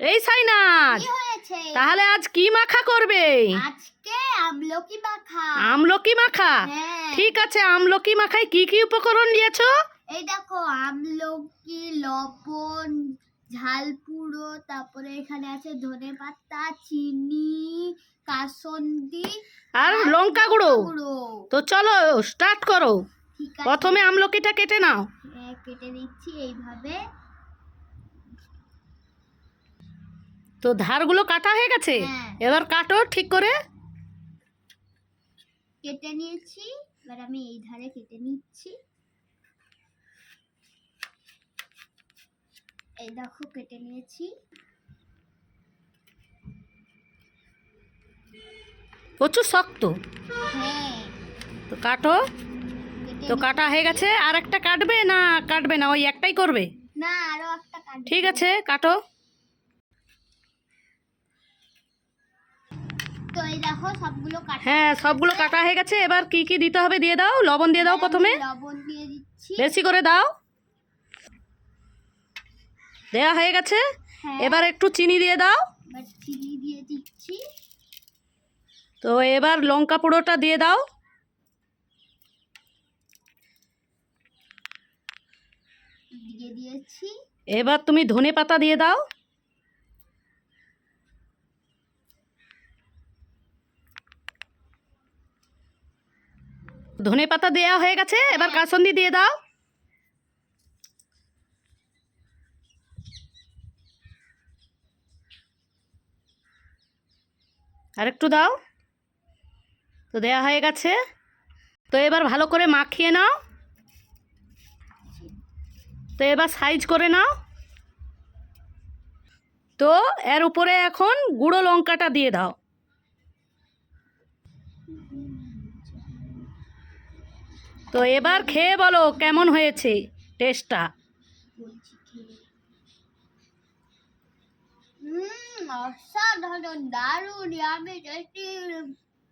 এই হয়েছে? তাহলে আজ কি মাখা করবে? আজকে আমলকি মাখা। আমলকি মাখা? হ্যাঁ। ঠিক আছে আমলকি মাখায় কি কি উপকরণ নিয়েছো এই দেখো আমলকি লবণ ঝালপুড়ো তারপরে এখানে আছে ধনে পাতা চিনি কাসন্দি আর লঙ্কা গুঁড়ো। তো চলো স্টার্ট করো। প্রথমে আমলকিটা কেটে নাও। হ্যাঁ, কেটে নিচ্ছি এইভাবে। তো ধারগুলো কাটা হয়ে গেছে? হ্যাঁ। এবার কাটো ঠিক করে। কেটে নিয়েছি। এবার আমি এই ধারে কেটে নিচ্ছি। এই দেখো কেটে নিয়েছি। প্রচুর শক্ত। হ্যাঁ। তো কাটো। তো কাটা হয়ে গেছে। আর একটা কাটবে না কাটবে না ওই একটাই করবে? না আরও একটা ঠিক আছে কাটো। তো এই দেখো সবগুলো কাটা হ্যাঁ সবগুলো কাটা হয়ে গেছে। এবার কি কি দিতে হবে দিয়ে দাও? লবণ দিয়ে দাও প্রথমে। লবণ দিয়ে দিচ্ছি। বেশি করে দাও। দেওয়া হয়ে গেছে। হ্যাঁ। এবার একটু চিনি দিয়ে দাও। চিনি দিয়ে দিচ্ছি। তো এবার লঙ্কা পুরোটা দিয়ে দাও। দিয়ে দিয়েছি। এবার তুমি ধনে পাতা দিয়ে দাও। ধনে পাতা দেওয়া হয়ে গেছে, এবার কাসন্দি দিয়ে দাও। আর একটু দাও। তো দেওয়া হয়ে গেছে। তো এবার ভালো করে মাখিয়ে নাও। তো এবার সাইজ করে নাও। তো এর উপরে এখন গুঁড়ো লঙ্কাটা দিয়ে দাও। তো এবার খেয়ে বলো কেমন হয়েছে টেস্টটা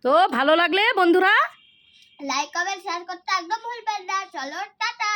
তো ভালো লাগলে বন্ধুরা? লাইক কমেন্ট শেয়ার করতে একদম ভুলবেন না। চলো টাটা!